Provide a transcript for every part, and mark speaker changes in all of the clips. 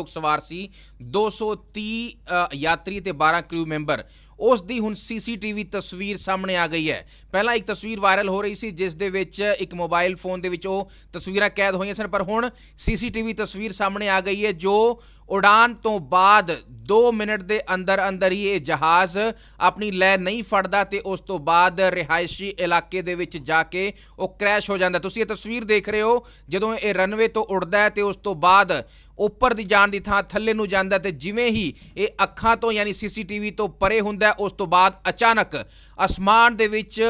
Speaker 1: ਲੋਕ ਸਵਾਰ ਸੀ। 230 ਅ, ਯਾਤਰੀ ਤੇ 12 ਕਰੂ ਮੈਂਬਰ ਉਸ ਦੀ ਹੁਣ ਸੀਸੀਟੀਵੀ ਤਸਵੀਰ ਸਾਹਮਣੇ ਆ ਗਈ ਹੈ। ਪਹਿਲਾਂ ਇੱਕ ਤਸਵੀਰ ਵਾਇਰਲ ਹੋ ਰਹੀ ਸੀ, ਜਿਸ ਦੇ ਵਿੱਚ ਇੱਕ ਮੋਬਾਈਲ ਫੋਨ ਦੇ ਵਿੱਚ ਉਹ ਤਸਵੀਰਾਂ ਕੈਦ ਹੋਈਆਂ ਸਨ, ਪਰ ਹੁਣ ਸੀਸੀਟੀਵੀ ਤਸਵੀਰ ਸਾਹਮਣੇ ਆ ਗਈ ਹੈ, ਜੋ ਉਡਾਨ ਤੋਂ ਬਾਅਦ 2 ਮਿੰਟ ਦੇ ਅੰਦਰ ਅੰਦਰ ਹੀ ਇਹ ਜਹਾਜ਼ ਆਪਣੀ ਲੈ ਨਹੀਂ ਫੜਦਾ ਤੇ ਉਸ ਤੋਂ ਬਾਅਦ ਰਿਹਾਇਸ਼ੀ ਇਲਾਕੇ ਦੇ ਵਿੱਚ ਜਾ ਕੇ ਉਹ ਕ੍ਰੈਸ਼ ਹੋ ਜਾਂਦਾ। ਤੁਸੀਂ ਇਹ ਤਸਵੀਰ ਦੇਖ ਰਹੇ ਹੋ, ਜਦੋਂ ਇਹ ਰਨਵੇ ਤੋਂ ਉੱਡਦਾ ਹੈ ਤੇ ਉਸ ਤੋਂ ਬਾਅਦ ਉੱਪਰ ਦੀ ਜਾਣ ਦੀ ਥਾਂ ਥੱਲੇ ਨੂੰ ਜਾਂਦਾ ਤੇ ਜਿਵੇਂ ਹੀ ਇਹ ਅੱਖਾਂ ਤੋਂ ਯਾਨੀ ਸੀਸੀਟੀਵੀ ਤੋਂ ਪਰੇ ਹੁੰਦਾ ਹੈ, ਉਸ ਤੋਂ ਬਾਅਦ ਅਚਾਨਕ ਅਸਮਾਨ ਦੇ ਵਿੱਚ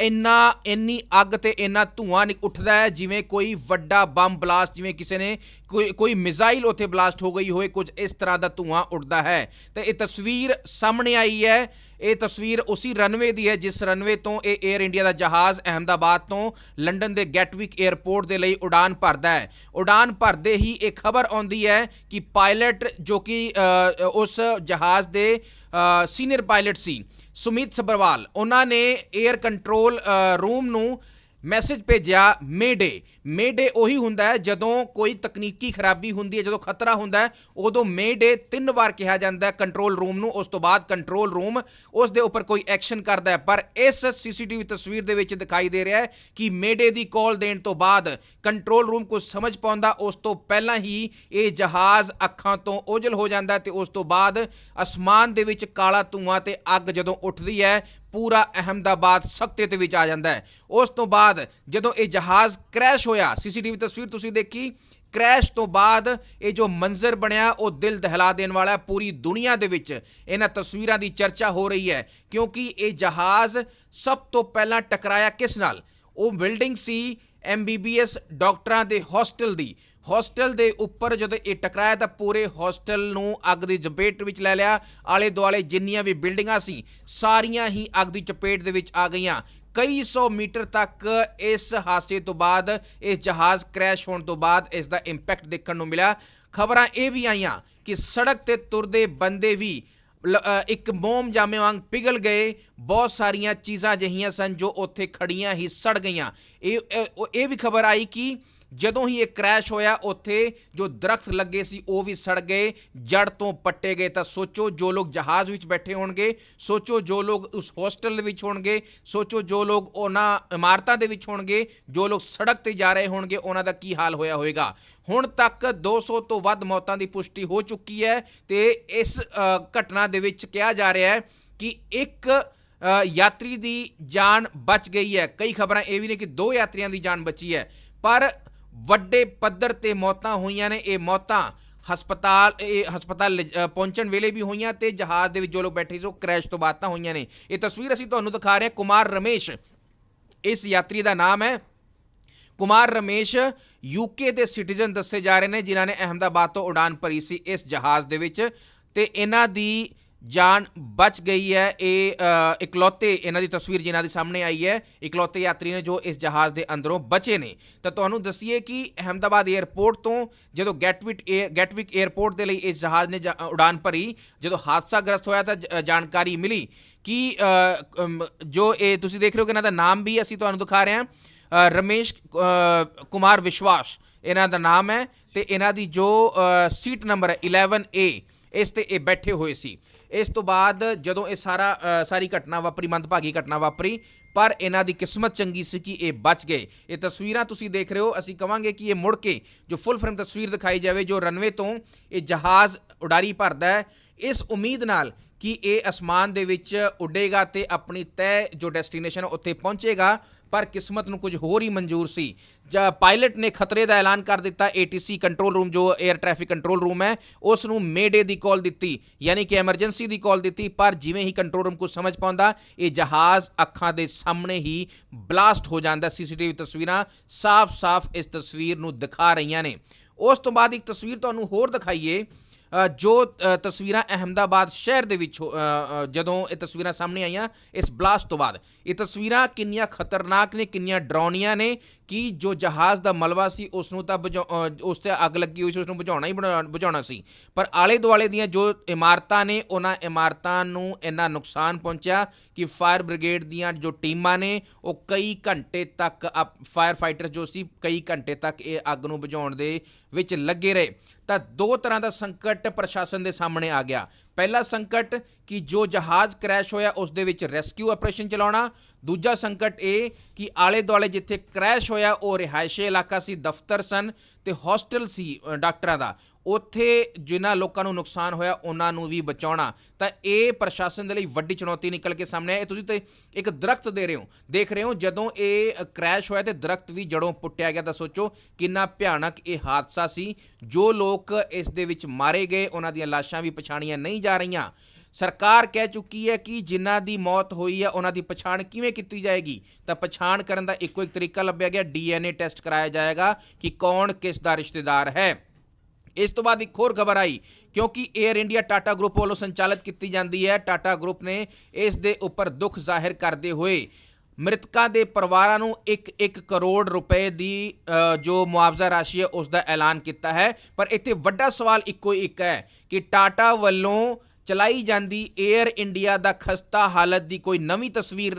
Speaker 1: ਇੰਨਾ, ਇੰਨੀ ਅੱਗ ਤੇ ਇੰਨਾ ਧੂਆਂ ਨਿਕ ਉੱਠਦਾ ਹੈ, ਜਿਵੇਂ ਕੋਈ ਵੱਡਾ ਬੰਬ ਬਲਾਸਟ, ਜਿਵੇਂ ਕਿਸੇ ਨੇ ਕੋਈ ਕੋਈ ਮਿਜ਼ਾਈਲ ਉੱਥੇ ਬਲਾਸਟ ਹੋ ਗਈ ਹੋਏ, ਕੁਝ ਇਸ ਤਰ੍ਹਾਂ ਦਾ ਧੂਆਂ ਉੱਡਦਾ ਹੈ। ਤੇ ਇਹ ਤਸਵੀਰ ਸਾਹਮਣੇ ਆਈ ਹੈ, ਇਹ ਤਸਵੀਰ ਉਸੇ ਰਨਵੇ ਦੀ ਹੈ, ਜਿਸ ਰਨਵੇ ਤੋਂ ਇਹ 에ਅਰ ਇੰਡੀਆ ਦਾ ਜਹਾਜ਼ ਅਹਮਦਾਬਾਦ ਤੋਂ ਲੰਡਨ ਦੇ ਗੈਟਵਿਕ 에ਅਰਪੋਰਟ ਦੇ ਲਈ ਉਡਾਨ ਭਰਦਾ ਹੈ। ਉਡਾਨ ਭਰਦੇ ਹੀ ਇਹ ਖਬਰ ਆਉਂਦੀ ਹੈ ਕਿ ਪਾਇਲਟ ਜੋ ਕਿ ਉਸ ਜਹਾਜ਼ ਦੇ ਸੀਨੀਅਰ ਪਾਇਲਟ ਸੀ ਸੁਮੀਤ ਸਬਰਵਾਲ ਉਹਨਾਂ ਨੇ 에ਅਰ ਕੰਟਰੋਲ ਰੂਮ ਨੂੰ ਮੈਸੇਜ ਭੇਜਿਆ ਮੇਡੇ ਮੇਡੇ ਉਹੀ ਹੁੰਦਾ ਹੈ, ਜਦੋਂ ਕੋਈ ਤਕਨੀਕੀ ਖਰਾਬੀ ਹੁੰਦੀ ਹੈ, ਜਦੋਂ ਖਤਰਾ ਹੁੰਦਾ ਹੈ, ਉਦੋਂ ਮੇਡੇ ਤਿੰਨ ਵਾਰ ਕਿਹਾ ਜਾਂਦਾ ਹੈ ਕੰਟਰੋਲ ਰੂਮ ਨੂੰ, ਉਸ ਤੋਂ ਬਾਅਦ ਕੰਟਰੋਲ ਰੂਮ ਉਸ ਦੇ ਉੱਪਰ ਕੋਈ ਐਕਸ਼ਨ ਕਰਦਾ ਹੈ। ਪਰ ਇਸ ਸੀਸੀਟੀਵੀ ਤਸਵੀਰ ਦੇ ਵਿੱਚ ਦਿਖਾਈ ਦੇ ਰਿਹਾ ਹੈ ਕਿ ਮੇਡੇ ਦੀ ਕਾਲ ਦੇਣ ਤੋਂ ਬਾਅਦ ਕੰਟਰੋਲ ਰੂਮ ਕੁਝ ਸਮਝ ਪਾਉਂਦਾ, ਉਸ ਤੋਂ ਪਹਿਲਾਂ ਹੀ ਇਹ ਜਹਾਜ਼ ਅੱਖਾਂ ਤੋਂ ਓਝਲ ਹੋ ਜਾਂਦਾ ਹੈ ਤੇ ਉਸ ਤੋਂ ਬਾਅਦ ਅਸਮਾਨ ਦੇ ਵਿੱਚ ਕਾਲਾ ਧੂਆਂ ਤੇ ਅੱਗ ਜਦੋਂ ਉੱਠਦੀ ਹੈ, ਪੂਰਾ ਅਹਮਦਾਬਾਦ ਸਖਤੇ ਦੇ ਵਿੱਚ ਆ ਜਾਂਦਾ ਹੈ। ਉਸ ਤੋਂ ਬਾਅਦ ਜਦੋਂ ਇਹ ਜਹਾਜ਼ ਕ੍ਰੈਸ਼ ਹੋਇਆ। ਸੀਸੀਟੀਵੀ ਤਸਵੀਰ ਤੁਸੀਂ ਦੇਖੀ, ਕ੍ਰੈਸ਼ ਤੋਂ ਬਾਅਦ ਇਹ ਜੋ ਮੰਜ਼ਰ ਬਣਿਆ, ਉਹ ਦਿਲ ਦਹਿਲਾ ਦੇਣ ਵਾਲਾ ਪੂਰੀ ਦੁਨੀਆ ਦੇ ਵਿੱਚ। ਇਹਨਾਂ ਤਸਵੀਰਾਂ ਦੀ ਚਰਚਾ ਹੋ ਰਹੀ ਹੈ, ਕਿਉਂਕਿ ਇਹ ਜਹਾਜ਼ ਸਭ ਤੋਂ ਪਹਿਲਾਂ ਟਕਰਾਇਆ ਕਿਸ ਨਾਲ? ਉਹ ਬਿਲਡਿੰਗ ਸੀ ਐਮਬੀਬੀਐਸ ਡਾਕਟਰਾਂ ਦੇ ਹੌਸਟਲ ਦੀ, ਹੌਸਟਲ ਦੇ ਉੱਪਰ ਜਦੋਂ ਇਹ ਟਕਰਾਇਆ ਤਾਂ ਪੂਰੇ ਹੌਸਟਲ ਨੂੰ ਅੱਗ ਦੀ ਚਪੇਟ ਵਿੱਚ ਲੈ ਲਿਆ। ਆਲੇ ਦੁਆਲੇ ਜਿੰਨੀਆਂ ਵੀ ਬਿਲਡਿੰਗਾਂ ਸੀ, ਸਾਰੀਆਂ ਹੀ ਅੱਗ ਦੀ ਚਪੇਟ ਦੇ ਵਿੱਚ ਆ ਗਈਆਂ। ਕਈ ਸੌ ਮੀਟਰ ਤੱਕ ਇਸ ਹਾਦਸੇ ਤੋਂ ਬਾਅਦ ਇਸ ਜਹਾਜ਼ ਕ੍ਰੈਸ਼ ਹੋਣ ਤੋਂ ਬਾਅਦ ਇਸ ਦਾ ਇੰਪੈਕਟ ਦੇਖਣ ਨੂੰ ਮਿਲਿਆ। ਖਬਰਾਂ ਇਹ ਵੀ ਆਈਆਂ ਕਿ ਸੜਕ ਤੇ ਤੁਰਦੇ ਬੰਦੇ ਵੀ ਇੱਕ ਮੋਮ ਜਾਮੇ ਵਾਂਗ ਪਿਘਲ ਗਏ। ਬਹੁਤ ਸਾਰੀਆਂ ਚੀਜ਼ਾਂ ਜਹੀਆਂ ਸਨ ਜੋ ਉੱਥੇ ਖੜੀਆਂ ਹੀ ਸੜ ਗਈਆਂ। ਇਹ ਇਹ ਵੀ ਖਬਰ ਆਈ ਕਿ ਜਦੋਂ ਹੀ ਇਹ ਕ੍ਰੈਸ਼ ਹੋਇਆ, ਉੱਥੇ ਜੋ ਦਰਖਤ ਲੱਗੇ ਸੀ, ਉਹ ਵੀ ਸੜ ਗਏ ਜੜ ਤੋਂ ਪੱਟੇ ਗਏ। ਤਾਂ ਸੋਚੋ, ਜੋ ਲੋਕ ਜਹਾਜ਼ ਵਿੱਚ ਬੈਠੇ ਹੋਣਗੇ, ਸੋਚੋ, ਜੋ ਲੋਕ ਉਸ ਹੋਸਟਲ ਦੇ ਵਿੱਚ ਹੋਣਗੇ, ਸੋਚੋ, ਜੋ ਲੋਕ ਉਹਨਾਂ ਇਮਾਰਤਾਂ ਦੇ ਵਿੱਚ ਹੋਣਗੇ, ਜੋ ਲੋਕ ਸੜਕ ਤੇ ਜਾ ਰਹੇ ਹੋਣਗੇ, ਉਹਨਾਂ ਦਾ ਕੀ ਹਾਲ ਹੋਇਆ ਹੋਵੇਗਾ? ਹੁਣ ਤੱਕ 200 ਤੋਂ ਵੱਧ ਮੌਤਾਂ ਦੀ ਪੁਸ਼ਟੀ ਹੋ ਚੁੱਕੀ ਹੈ ਤੇ ਇਸ ਘਟਨਾ ਦੇ ਵਿੱਚ ਕਿਹਾ ਜਾ ਰਿਹਾ ਹੈ ਕਿ ਇੱਕ ਯਾਤਰੀ ਦੀ ਜਾਨ ਬਚ ਗਈ ਹੈ। ਕਈ ਖਬਰਾਂ ਇਹ ਵੀ ਨੇ ਕਿ ਦੋ ਯਾਤਰੀਆਂ ਦੀ ਜਾਨ ਬਚੀ ਹੈ। ਪਰ ਵੱਡੇ ਪੱਧਰ ਤੇ ਮੌਤਾਂ ਹੋਈਆਂ ਨੇ। ਇਹ ਮੌਤਾਂ ਹਸਪਤਾਲ, ਇਹ ਹਸਪਤਾਲ ਲਿਜ- ਪਹੁੰਚਣ ਵੇਲੇ ਵੀ ਹੋਈਆਂ ਤੇ ਜਹਾਜ਼ ਦੇ ਵਿੱਚ ਜੋ ਲੋਕ ਬੈਠੇ ਸੀ, ਉਹ ਕ੍ਰੈਸ਼ ਤੋਂ ਬਾਅਦ ਤਾਂ ਹੋਈਆਂ ਨੇ। ਇਹ ਤਸਵੀਰ ਅਸੀਂ ਤੁਹਾਨੂੰ ਦਿਖਾ ਰਹੇ ਹਾਂ। ਕੁਮਾਰ ਰਮੇਸ਼ ਇਸ ਯਾਤਰੀ ਦਾ ਨਾਮ ਹੈ। ਕੁਮਾਰ ਰਮੇਸ਼ ਯੂਕੇ ਦੇ ਸਿਟੀਜ਼ਨ ਦੱਸੇ ਜਾ ਰਹੇ ਨੇ, ਜਿਨ੍ਹਾਂ ਨੇ ਅਹਮਦਾਬਾਦ ਤੋਂ ਉਡਾਨ ਭਰੀ ਸੀ ਇਸ ਜਹਾਜ਼ ਦੇ ਵਿੱਚ ਤੇ ਇਹਨਾਂ ਦੀ ਜਾਨ ਬਚ ਗਈ ਹੈ। ਇਹ ਇਕਲੌਤੇ ਇਹਨਾਂ ਦੀ ਤਸਵੀਰ ਜਿਨ੍ਹਾਂ ਦੇ ਸਾਹਮਣੇ ਆਈ ਹੈ। ਇਕਲੌਤੇ ਯਾਤਰੀ ਨੇ ਜੋ ਇਸ ਜਹਾਜ਼ ਦੇ ਅੰਦਰੋਂ ਬਚੇ ਨੇ। ਤਾਂ ਤੁਹਾਨੂੰ ਦੱਸੀਏ ਕਿ ਅਹਮਦਾਬਾਦ 에ਅਰਪੋਰਟ ਤੋਂ ਜਦੋਂ ਗੈਟਵਿਕ ਗੈਟਵਿਕ 에ਅਰਪੋਰਟ ਦੇ ਲਈ ਇਸ ਜਹਾਜ਼ ਨੇ ਉਡਾਨ ਭਰੀ, ਜਦੋਂ ਹਾਦਸਾ ਗ੍ਰਸਤ ਹੋਇਆ ਤਾਂ ਜਾਣਕਾਰੀ ਮਿਲੀ ਕਿ ਜੋ ਇਹ ਤੁਸੀਂ ਦੇਖ ਰਹੇ ਹੋ ਕਿ ਇਹਨਾਂ ਦਾ ਨਾਮ ਵੀ ਅਸੀਂ ਤੁਹਾਨੂੰ ਦਿਖਾ ਰਹੇ ਹਾਂ। ਰਮੇਸ਼ ਕੁਮਾਰ ਵਿਸ਼ਵਾਸ ਇਹਨਾਂ ਦਾ ਨਾਮ ਹੈ ਤੇ ਇਹਨਾਂ ਦੀ ਜੋ ਸੀਟ ਨੰਬਰ ਹੈ 11A ਇਸ ਤੇ ਇਹ ਬੈਠੇ ਹੋਏ ਸੀ। ਇਸ ਤੋਂ ਬਾਅਦ ਜਦੋਂ ਇਹ ਸਾਰਾ ਸਾਰੀ ਘਟਨਾ ਵਾਪਰੀ, ਮੰਦਭਾਗੀ ਘਟਨਾ ਵਾਪਰੀ, ਪਰ ਇਹਨਾਂ ਦੀ ਕਿਸਮਤ ਚੰਗੀ ਸੀ ਕਿ ਇਹ ਬਚ ਗਏ। ਇਹ ਤਸਵੀਰਾਂ ਤੁਸੀਂ ਦੇਖ ਰਹੇ ਹੋ, ਅਸੀਂ ਕਵਾਂਗੇ ਕਿ ਇਹ ਮੁੜ ਕੇ ਜੋ ਫੁੱਲ ਫਰੇਮ ਤਸਵੀਰ ਦਿਖਾਈ ਜਾਵੇ, ਜੋ ਰਨਵੇ ਤੋਂ ਇਹ ਜਹਾਜ਼ ਉਡਾਰੀ ਭਰਦਾ ਹੈ, ਇਸ ਉਮੀਦ ਨਾਲ ਕਿ ਇਹ ਅਸਮਾਨ ਦੇ ਵਿੱਚ ਉੱਡੇਗਾ ਤੇ ਆਪਣੀ ਤੈਅ ਜੋ ਡੈਸਟੀਨੇਸ਼ਨ ਉੱਥੇ ਪਹੁੰਚੇਗਾ, ਪਰ ਕਿਸਮਤ ਨੂੰ ਕੁਝ ਹੋਰ ਹੀ ਮਨਜ਼ੂਰ ਸੀ। ਪਾਇਲਟ ਨੇ ਖਤਰੇ ਦਾ ਐਲਾਨ ਕਰ ਦਿੱਤਾ। ATC ਕੰਟਰੋਲ ਰੂਮ ਜੋ 에ਅਰ ਟ੍ਰੈਫਿਕ ਕੰਟਰੋਲ ਰੂਮ ਹੈ ਉਸ ਨੂੰ ਮੇਡੇ ਦੀ ਕਾਲ ਦਿੱਤੀ। ਯਾਨੀ ਕਿ ਐਮਰਜੈਂਸੀ ਦੀ ਕਾਲ ਦਿੱਤੀ, ਪਰ ਜਿਵੇਂ ਹੀ ਕੰਟਰੋਲ ਰੂਮ ਕੁਝ ਸਮਝ ਪਾਉਂਦਾ, ਇਹ ਜਹਾਜ਼ ਅੱਖਾਂ ਦੇ ਸਾਹਮਣੇ ਹੀ ਬਲਾਸਟ ਹੋ ਜਾਂਦਾ। ਸੀਸੀਟੀਵੀ ਤਸਵੀਰਾਂ ਸਾਫ਼-ਸਾਫ਼ ਇਸ ਤਸਵੀਰ ਨੂੰ ਦਿਖਾ ਰਹੀਆਂ ਨੇ। ਉਸ ਤੋਂ ਬਾਅਦ ਇੱਕ ਤਸਵੀਰ ਤੁਹਾਨੂੰ ਹੋਰ ਦਿਖਾਈਏ। ਜੋ ਤਸਵੀਰਾਂ ਅਹਮਦਾਬਾਦ ਸ਼ਹਿਰ ਦੇ ਵਿੱਚ ਹੋ- ਜਦੋਂ ਇਹ ਤਸਵੀਰਾਂ ਸਾਹਮਣੇ ਆਈਆਂ, ਇਸ ਬਲਾਸਟ ਤੋਂ ਬਾਅਦ, ਇਹ ਤਸਵੀਰਾਂ ਕਿੰਨੀਆਂ ਖਤਰਨਾਕ ਨੇ, ਕਿੰਨੀਆਂ ਡਰਾਉਣੀਆਂ ਨੇ, ਕਿ ਜੋ ਜਹਾਜ਼ ਦਾ ਮਲਬਾ ਸੀ ਉਸ ਨੂੰ ਤਾਂ ਬੁਝਾ- ਉਸ ਤੇ ਅੱਗ ਲੱਗੀ ਹੋਈ ਸੀ ਉਸ ਨੂੰ ਬੁਝਾਉਣਾ ਹੀ ਬਣਾ- ਬੁਝਾਉਣਾ ਸੀ। ਪਰ ਆਲੇ ਦੁਆਲੇ ਦੀਆਂ ਜੋ ਇਮਾਰਤਾਂ ਨੇ, ਉਹਨਾਂ ਇਮਾਰਤਾਂ ਨੂੰ ਇੰਨਾ ਨੁਕਸਾਨ ਪਹੁੰਚਿਆ ਕਿ ਫਾਇਰ ਬ੍ਰਿਗੇਡ ਦੀਆਂ ਜੋ ਟੀਮਾਂ ਨੇ, ਉਹ ਕਈ ਘੰਟੇ ਤੱਕ ਫਾਇਰ ਫਾਈਟਰ ਜੋ ਸੀ, ਕਈ ਘੰਟੇ ਤੱਕ ਇਹ ਅੱਗ ਨੂੰ ਬੁਝਾਉਣ ਦੇ ਵਿੱਚ ਲੱਗੇ ਰਹੇ। ਤਾਂ ਦੋ ਤਰ੍ਹਾਂ ਦਾ ਸੰਕਟ ਪ੍ਰਸ਼ਾਸਨ ਦੇ ਸਾਹਮਣੇ ਆ ਗਿਆ। ਪਹਿਲਾ ਸੰਕਟ ਕਿ ਜੋ ਜਹਾਜ਼ ਕ੍ਰੈਸ਼ ਹੋਇਆ, ਉਸ ਦੇ ਵਿੱਚ ਰੈਸਕਿਊ ਆਪਰੇਸ਼ਨ ਚਲਾਉਣਾ। ਦੂਜਾ ਸੰਕਟ ਇਹ ਕਿ ਆਲੇ ਦੁਆਲੇ ਜਿੱਥੇ ਕ੍ਰੈਸ਼ ਹੋਇਆ, ਉਹ ਰਿਹਾਇਸ਼ੀ ਇਲਾਕਾ ਸੀ, ਦਫ਼ਤਰ ਸਨ ਤੇ ਹੋਸਟਲ ਸੀ ਡਾਕਟਰਾਂ ਦਾ। ਉੱਥੇ ਜਿਨ੍ਹਾਂ ਲੋਕਾਂ ਨੂੰ ਨੁਕਸਾਨ ਹੋਇਆ, ਉਹਨਾਂ ਨੂੰ ਵੀ ਬਚਾਉਣਾ। ਤਾਂ ਇਹ ਪ੍ਰਸ਼ਾਸਨ ਦੇ ਲਈ ਵੱਡੀ ਚੁਣੌਤੀ ਨਿਕਲ ਕੇ ਸਾਹਮਣੇ ਆਈ। ਤੁਸੀਂ ਤੇ ਇੱਕ ਦਰਖਤ ਦੇ ਰਹੇ ਹੋ, ਦੇਖ ਰਹੇ ਹੋ, ਜਦੋਂ ਇਹ ਕ੍ਰੈਸ਼ ਹੋਇਆ ਤੇ ਦਰਖਤ ਵੀ ਜੜੋਂ ਪੁੱਟਿਆ ਗਿਆ ਤਾਂ ਸੋਚੋ ਕਿੰਨਾ ਭਿਆਨਕ ਇਹ ਹਾਦਸਾ ਸੀ। ਜੋ ਲੋਕ ਇਸ ਦੇ ਵਿੱਚ ਮਾਰੇ ਗਏ, ਉਹਨਾਂ ਦੀਆਂ ਲਾਸ਼ਾਂ ਵੀ ਪਛਾਣੀਆਂ ਨਹੀਂ ਜਾ ਰਹੀਆਂ। ਸਰਕਾਰ ਕਹਿ ਚੁੱਕੀ ਹੈ ਕਿ ਜਿਨ੍ਹਾਂ ਦੀ ਮੌਤ ਹੋਈ ਹੈ, ਉਹਨਾਂ ਦੀ ਪਛਾਣ ਕਿਵੇਂ ਕੀਤੀ ਜਾਏਗੀ? ਤਾਂ ਪਛਾਣ ਕਰਨ ਦਾ ਇੱਕੋ ਇੱਕ ਤਰੀਕਾ ਲੱਭਿਆ ਗਿਆ ਡੀਐਨਏ ਟੈਸਟ ਕਰਾਇਆ ਜਾਏਗਾ ਕਿ ਕੌਣ ਕਿਸ ਦਾ ਰਿਸ਼ਤੇਦਾਰ ਹੈ। ਇਸ ਤੋਂ ਬਾਅਦ ਇੱਕ ਹੋਰ ਖਬਰ ਆਈ, ਕਿਉਂਕਿ 에ਅਰ ਇੰਡੀਆ ਟਾਟਾ ਗਰੁੱਪ ਵੱਲੋਂ ਸੰਚਾਲਿਤ ਕੀਤੀ ਜਾਂਦੀ ਹੈ ਟਾਟਾ ਗਰੁੱਪ ਨੇ ਇਸ ਦੇ ਉੱਪਰ ਦੁੱਖ ਜ਼ਾਹਿਰ ਕਰਦੇ ਹੋਏ ਮ੍ਰਿਤਕਾਂ ਦੇ ਪਰਿਵਾਰਾਂ ਨੂੰ 1-1 ਕਰੋੜ ਰੁਪਏ ਦੀ ਜੋ ਮੁਆਵਜ਼ਾ ਰਾਸ਼ੀ ਹੈ ਉਸ ਦਾ ਐਲਾਨ ਕੀਤਾ ਹੈ। ਪਰ ਇੱਥੇ ਵੱਡਾ ਸਵਾਲ ਇੱਕੋ ਇੱਕ ਹੈ ਕਿ ਟਾਟਾ ਵੱਲੋਂ ਚਲਾਈ ਜਾਂਦੀ 에ਅਰ ਇੰਡੀਆ ਦਾ ਖਸਤਾ ਹਾਲਤ ਦੀ ਕੋਈ ਨਵੀਂ ਤਸਵੀਰ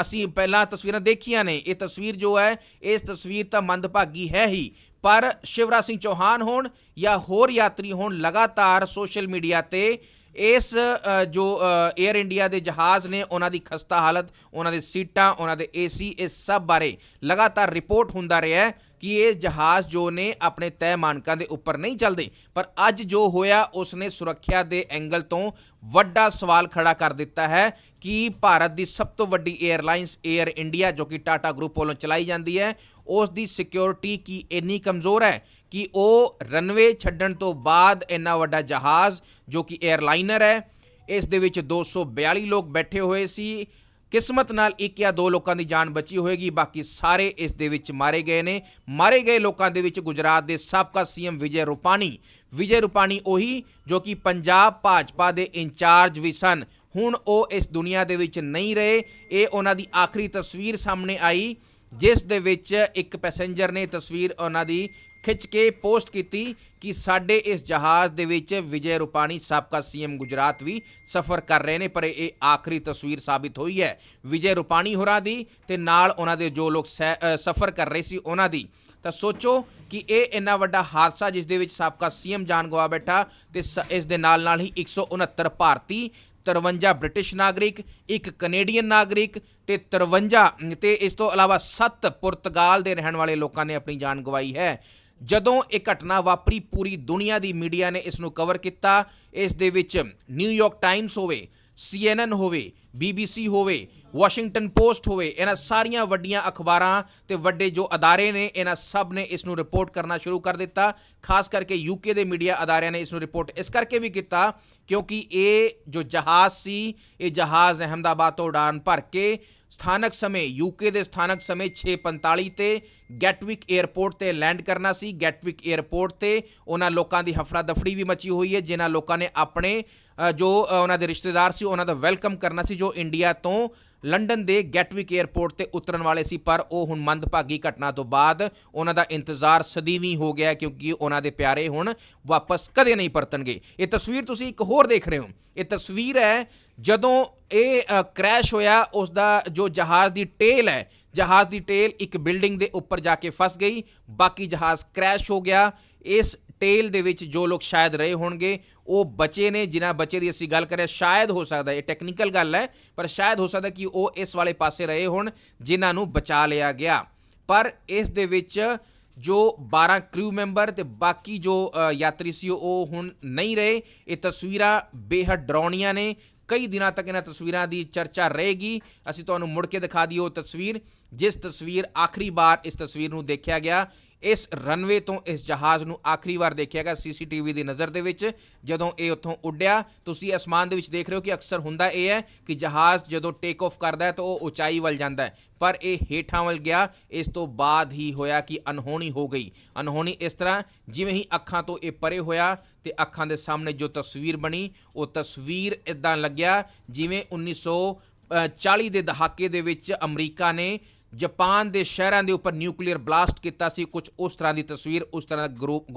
Speaker 1: ਅਸੀਂ ਪਹਿਲਾਂ ਤਸਵੀਰਾਂ ਦੇਖੀਆਂ ਨੇ। ਇਹ ਤਸਵੀਰ ਜੋ ਹੈ, ਇਸ ਤਸਵੀਰ ਤਾਂ ਮੰਦਭਾਗੀ ਹੈ ਹੀ। ਪਰ ਸ਼ਿਵਰਾਜ ਸਿੰਘ ਚੌਹਾਨ ਹੋਣ ਜਾਂ ਹੋਰ ਯਾਤਰੀ ਹੋਣ ਲਗਾਤਾਰ ਸੋਸ਼ਲ ਮੀਡੀਆ ਤੇ ਇਸ ਜੋ 에ਅਰ ਇੰਡੀਆ ਦੇ ਜਹਾਜ਼ ਨੇ ਉਹਨਾਂ ਦੀ ਖਸਤਾ ਹਾਲਤ, ਉਹਨਾਂ ਦੇ ਸੀਟਾਂ, ਉਹਨਾਂ ਦੇ ਏਸੀ ਇਸ ਸਭ ਬਾਰੇ ਲਗਾਤਾਰ ਰਿਪੋਰਟ ਹੁੰਦਾ ਰਿਹਾ ਹੈ ਕਿ ਇਹ ਜਹਾਜ਼ ਜੋ ਨੇ ਆਪਣੇ ਤੈਅ ਮਾਨਕਾਂ ਦੇ ਉੱਪਰ ਨਹੀਂ ਚੱਲਦੇ। ਪਰ ਅੱਜ ਜੋ ਹੋਇਆ ਉਸਨੇ ਸੁਰੱਖਿਆ ਦੇ ਐਂਗਲ ਤੋਂ ਵੱਡਾ ਸਵਾਲ ਖੜਾ ਕਰ ਦਿੱਤਾ ਹੈ ਕਿ ਭਾਰਤ ਦੀ ਸਭ ਤੋਂ ਵੱਡੀ 에ਅਰਲਾਈਨਸ 에ਅਰ ਇੰਡੀਆ ਜੋ ਕਿ ਟਾਟਾ ਗਰੁੱਪ ਵੱਲੋਂ ਚਲਾਈ ਜਾਂਦੀ ਹੈ, ਉਸ ਦੀ ਸਿਕਿਉਰਿਟੀ ਕੀ ਇੰਨੀ ਕਮਜ਼ੋਰ ਹੈ ਕਿ ਉਹ ਰਨਵੇ ਛੱਡਣ ਤੋਂ ਬਾਅਦ ਇੰਨਾ ਵੱਡਾ ਜਹਾਜ਼ ਜੋ ਕਿ 에ਅਰਲਾਈਨਰ ਹੈ, ਇਸ ਦੇ ਵਿੱਚ 242 ਲੋਕ ਬੈਠੇ ਹੋਏ ਸੀ। ਕਿਸਮਤ ਨਾਲ ਇੱਕ ਜਾਂ ਦੋ ਲੋਕਾਂ ਦੀ ਜਾਨ ਬਚੀ ਹੋਏਗੀ, ਬਾਕੀ ਸਾਰੇ ਇਸ ਦੇ ਵਿੱਚ ਮਾਰੇ ਗਏ ਨੇ। ਮਾਰੇ ਗਏ ਲੋਕਾਂ ਦੇ ਵਿੱਚ ਗੁਜਰਾਤ ਦੇ ਸਾਬਕਾ ਸੀਐਮ ਵਿਜੇ ਰੂਪਾਣੀ ਵਿਜੇ ਰੂਪਾਣੀ ਉਹੀ ਜੋ ਕਿ ਪੰਜਾਬ ਭਾਜਪਾ ਦੇ ਇੰਚਾਰਜ ਵੀ ਸਨ। ਹੁਣ ਉਹ ਇਸ ਦੁਨੀਆ ਦੇ ਵਿੱਚ ਨਹੀਂ ਰਹੇ। ਇਹ ਉਹਨਾਂ ਦੀ ਆਖਰੀ ਤਸਵੀਰ ਸਾਹਮਣੇ ਆਈ, ਜਿਸ ਦੇ ਵਿੱਚ ਇੱਕ ਪੈਸੇਂਜਰ ਨੇ ਤਸਵੀਰ ਉਹਨਾਂ ਦੀ ਖਿੱਚ ਕੇ ਪੋਸਟ ਕੀਤੀ ਕਿ ਸਾਡੇ ਇਸ ਜਹਾਜ਼ ਦੇ ਵਿੱਚ ਵਿਜੇ ਰੂਪਾਣੀ ਸਾਬਕਾ ਸੀਐਮ ਗੁਜਰਾਤ ਵੀ ਸਫ਼ਰ ਕਰ ਰਹੇ ਨੇ, ਪਰ ਇਹ ਆਖਰੀ ਤਸਵੀਰ ਸਾਬਿਤ ਹੋਈ ਹੈ। ਵਿਜੇ ਰੂਪਾਣੀ ਹੋਰਾਂ ਦੀ ਤੇ ਨਾਲ ਉਹਨਾਂ ਦੇ ਜੋ ਲੋਕ ਸੈ- ਸਫ਼ਰ ਕਰ ਰਹੇ ਸੀ ਉਹਨਾਂ ਦੀ। ਤਾਂ ਸੋਚੋ ਕਿ ਇਹ ਇੰਨਾ ਵੱਡਾ ਹਾਦਸਾ ਜਿਸ ਦੇ ਵਿੱਚ ਸਾਬਕਾ ਸੀਐਮ ਜਾਨ ਗਵਾ ਬੈਠਾ ਤੇ ਸ- ਇਸ ਦੇ ਨਾਲ ਨਾਲ ਹੀ 169 ਭਾਰਤੀ 53 ਬ੍ਰਿਟਿਸ਼ ਨਾਗਰਿਕ, ਇੱਕ ਕੈਨੇਡੀਅਨ ਨਾਗਰਿਕ ਤੇ 53 ਤੇ ਇਸ ਤੋਂ ਇਲਾਵਾ 7 ਪੁਰਤਗਾਲ ਦੇ ਰਹਿਣ ਵਾਲੇ ਲੋਕਾਂ ਨੇ ਆਪਣੀ ਜਾਨ ਗਵਾਈ ਹੈ। ਜਦੋਂ ਇਹ ਘਟਨਾ ਵਾਪਰੀ, ਪੂਰੀ ਦੁਨੀਆ ਦੀ ਮੀਡੀਆ ਨੇ ਇਸ ਨੂੰ ਕਵਰ ਕੀਤਾ। ਇਸ ਦੇ ਵਿੱਚ ਨਿਊਯਾਰਕ ਟਾਈਮਸ ਹੋਵੇ CNN ਹੋਵੇ BBC ਹੋਵੇ ਵਾਸ਼ਿੰਗਟਨ ਪੋਸਟ ਹੋਵੇ, ਇਹਨਾਂ ਸਾਰੀਆਂ ਵੱਡੀਆਂ ਅਖਬਾਰਾਂ ਤੇ ਵੱਡੇ ਜੋ ਅਦਾਰੇ ਨੇ, ਇਹਨਾਂ ਸਭ ਨੇ ਇਸ ਨੂੰ ਰਿਪੋਰਟ ਕਰਨਾ ਸ਼ੁਰੂ ਕਰ ਦਿੱਤਾ। ਖਾਸ ਕਰਕੇ ਯੂਕੇ ਦੇ ਮੀਡੀਆ ਅਦਾਰਿਆਂ ਨੇ ਇਸ ਨੂੰ ਰਿਪੋਰਟ ਇਸ ਕਰਕੇ ਵੀ ਕੀਤਾ ਕਿਉਂਕਿ ਇਹ ਜੋ ਜਹਾਜ਼ ਸੀ, ਇਹ ਜਹਾਜ਼ ਅਹਮਦਾਬਾਦ ਤੋਂ ਉਡਾਨ ਭਰ ਕੇ ਸਥਾਨਕ ਸਮੇਂ ਯੂਕੇ ਦੇ ਸਥਾਨਕ ਸਮੇਂ 6:45 ਤੇ ਗੈਟਵਿਕ 에ਅਰਪੋਰਟ ਤੇ ਲੈਂਡ ਕਰਨਾ ਸੀ। ਗੈਟਵਿਕ 에ਅਰਪੋਰਟ ਤੇ ਉਹਨਾਂ ਲੋਕਾਂ ਦੀ ਹਫੜਾ ਦਫੜੀ ਵੀ ਮਚੀ ਹੋਈ ਹੈ, ਜਿਨ੍ਹਾਂ ਲੋਕਾਂ ਨੇ ਆਪਣੇ ਜੋ ਉਹਨਾਂ ਦੇ ਰਿਸ਼ਤੇਦਾਰ ਸੀ, ਉਹਨਾਂ ਦਾ ਵੈਲਕਮ ਕਰਨਾ ਸੀ, ਜੋ ਇੰਡੀਆ ਤੋਂ ਲੰਡਨ ਦੇ ਗੈਟਵਿਕ 에ਅਰਪੋਰਟ ਤੇ ਉਤਰਨ ਵਾਲੇ ਸੀ ਪਰ ਉਹ ਹੁਣ ਮੰਦਭਾਗੀ ਘਟਨਾ ਤੋਂ ਬਾਅਦ ਉਹਨਾਂ ਦਾ ਇੰਤਜ਼ਾਰ ਸਦੀਵੀ ਹੋ ਗਿਆ ਕਿਉਂਕਿ ਉਹਨਾਂ ਦੇ ਪਿਆਰੇ ਹੁਣ ਵਾਪਸ ਕਦੇ ਨਹੀਂ ਪਰਤਣਗੇ। ਇਹ ਤਸਵੀਰ ਤੁਸੀਂ ਇੱਕ ਹੋਰ ਦੇਖ ਰਹੇ ਹੋ। ਇਹ ਤਸਵੀਰ ਹੈ ਜਦੋਂ ਇਹ ਅ, ਕ੍ਰੈਸ਼ ਹੋਇਆ ਉਸ ਦਾ ਜੋ ਜਹਾਜ਼ ਦੀ ਟੇਲ ਹੈ ਜਹਾਜ਼ ਦੀ ਟੇਲ ਇੱਕ ਬਿਲਡਿੰਗ ਦੇ ਉੱਪਰ ਜਾ ਕੇ ਫਸ ਗਈ ਬਾਕੀ ਜਹਾਜ਼ ਕ੍ਰੈਸ਼ ਹੋ ਗਿਆ। ਇਸ ਟੇਲ ਦੇ ਵਿੱਚ ਜੋ ਲੋਕ ਸ਼ਾਇਦ ਰਹੇ ਹੋਣਗੇ, ਉਹ ਬਚੇ ਨੇ, ਜਿਨ੍ਹਾਂ ਬੱਚੇ ਦੀ ਅਸੀਂ ਗੱਲ ਕਰਿਆ ਸ਼ਾਇਦ ਹੋ ਸਕਦਾ ਇਹ ਟੈਕਨੀਕਲ ਗੱਲ ਹੈ, ਪਰ ਸ਼ਾਇਦ ਹੋ ਸਕਦਾ ਕਿ ਉਹ ਇਸ ਵਾਲੇ ਪਾਸੇ ਰਹੇ ਹੋਣ, ਜਿਨ੍ਹਾਂ ਨੂੰ ਬਚਾ ਲਿਆ ਗਿਆ। ਪਰ ਇਸ ਦੇ ਵਿੱਚ ਜੋ 12 ਕਰੂ ਮੈਂਬਰ ਤੇ ਬਾਕੀ ਜੋ ਯਾਤਰੀ ਸੀ, ਉਹ ਹੁਣ ਨਹੀਂ ਰਹੇ। ਇਹ ਤਸਵੀਰਾਂ ਬੇਹੱਦ ਡਰਾਉਣੀਆਂ ਨੇ। ਕਈ ਦਿਨਾਂ ਤੱਕ ਇਹਨਾਂ ਤਸਵੀਰਾਂ ਦੀ ਚਰਚਾ ਰਹੇਗੀ। ਅਸੀਂ ਤੁਹਾਨੂੰ ਮੁੜ ਕੇ ਦਿਖਾ ਦਈਏ ਉਹ ਤਸਵੀਰ, ਜਿਸ ਤਸਵੀਰ ਆਖਰੀ ਵਾਰ ਇਸ ਤਸਵੀਰ ਨੂੰ ਦੇਖਿਆ ਗਿਆ। ਇਸ ਰਨਵੇ ਤੋਂ ਇਸ ਜਹਾਜ਼ ਨੂੰ ਆਖਰੀ ਵਾਰ ਦੇਖਿਆ ਗਿਆ ਸੀਸੀਟੀਵੀ ਦੀ ਨਜ਼ਰ ਦੇ ਵਿੱਚ, ਜਦੋਂ ਇਹ ਉੱਥੋਂ ਉੱਡਿਆ, ਤੁਸੀਂ ਅਸਮਾਨ ਦੇ ਵਿੱਚ ਦੇਖ ਰਹੇ ਹੋ ਕਿ ਅਕਸਰ ਹੁੰਦਾ ਇਹ ਹੈ ਕਿ ਜਹਾਜ਼ ਜਦੋਂ ਟੇਕ ਆਫ ਕਰਦਾ ਹੈ ਤਾਂ ਉਹ ਉਚਾਈ ਵੱਲ ਜਾਂਦਾ ਹੈ। ਪਰ ਇਹ ਹੇਠਾਂ ਵੱਲ ਗਿਆ, ਇਸ ਤੋਂ ਬਾਅਦ ਹੀ ਹੋਇਆ ਕਿ ਅਨਹੋਣੀ ਹੋ ਗਈ। ਅਨਹੋਣੀ ਇਸ ਤਰ੍ਹਾਂ, ਜਿਵੇਂ ਹੀ ਅੱਖਾਂ ਤੋਂ ਇਹ ਪਰੇ ਹੋਇਆ ਤੇ ਅੱਖਾਂ ਦੇ ਸਾਹਮਣੇ ਜੋ ਤਸਵੀਰ ਬਣੀ, ਉਹ ਤਸਵੀਰ ਇਦਾਂ ਲੱਗਿਆ ਜਿਵੇਂ 1940 ਦੇ ਦਹਾਕੇ ਦੇ ਵਿੱਚ ਅਮਰੀਕਾ ਨੇ ਜਾਪਾਨ ਦੇ ਸ਼ਹਿਰਾਂ ਦੇ ਉੱਪਰ ਨਿਊਕਲੀਅਰ ਬਲਾਸਟ ਕੀਤਾ ਸੀ। ਕੁਝ ਉਸ ਤਰ੍ਹਾਂ ਦੀ ਤਸਵੀਰ, ਉਸ ਤਰ੍ਹਾਂ ਦਾ ਗਰੁੱਪ